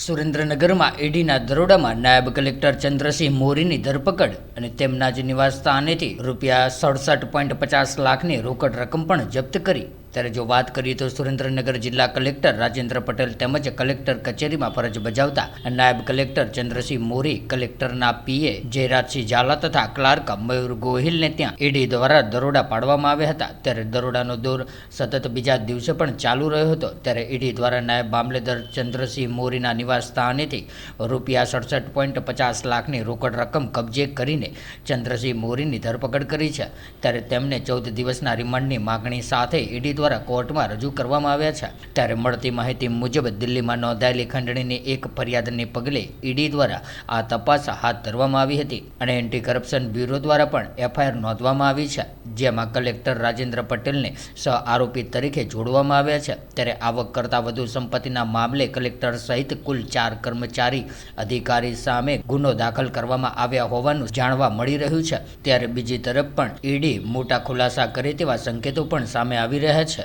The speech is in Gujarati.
સુરેન્દ્રનગરમાં ઈડીના દરોડામાં નાયબ કલેક્ટર ચંદ્રસિંહ મોરીની ધરપકડ અને તેમના જ નિવાસ સ્થાનેથી રૂપિયા સડસઠ પોઈન્ટ પચાસ લાખની રોકડ રકમ પણ જપ્ત કરી. ત્યારે જો વાત કરીએ તો સુરેન્દ્રનગર જિલ્લા કલેક્ટર રાજેન્દ્ર પટેલ તેમજ કલેક્ટર કચેરીમાં ફરજ બજાવતા નાયબ કલેક્ટર ચંદ્રસિંહ મોરી, કલેક્ટરના પીએ જયરાજસિંહ ઝાલા તથા ક્લાર્ક મયુર ગોહિલને ત્યાં ઈડી દ્વારા દરોડા પાડવામાં આવ્યા હતા. ત્યારે દરોડાનો દોર સતત બીજા દિવસે પણ ચાલુ રહ્યો હતો. ત્યારે ઈડી દ્વારા નાયબ મામલેદાર ચંદ્રસિંહ મોરીના નિવાસ સ્થાનેથી રૂપિયા સડસઠ પોઈન્ટ પચાસ લાખની રોકડ રકમ કબજે કરીને ચંદ્રસિંહ મોરીની ધરપકડ કરી છે. ત્યારે તેમને ચૌદ દિવસના રિમાન્ડની માગણી સાથે ઈડી દ્વારા કોર્ટમાં રજૂ કરવામાં આવ્યા છે. ત્યારે મળતી માહિતી મુજબ દિલ્હીમાં નોંધાયેલી ખંડણીની એક ફરિયાદને પગલે ઈડી દ્વારા આ તપાસ હાથ ધરવામાં આવી હતી અને એન્ટી કરપ્શન બ્યુરો દ્વારા પણ એફઆઈઆર નોંધવામાં આવી છે. જેમાં કલેક્ટર રાજેન્દ્ર પટેલને સહ આરોપી તરીકે જોડવામાં આવ્યા છે. ત્યારે આવક કરતાં વધુ સંપત્તિના મામલે કલેક્ટર સહિત કુલ ચાર કર્મચારી અધિકારી સામે ગુનો દાખલ કરવામાં આવ્યા હોવાનું જાણવા મળી રહ્યું છે. ત્યારે બીજી તરફ પણ ઈડી મોટા ખુલાસા કરે તેવા સંકેતો પણ સામે આવી રહ્યા છે.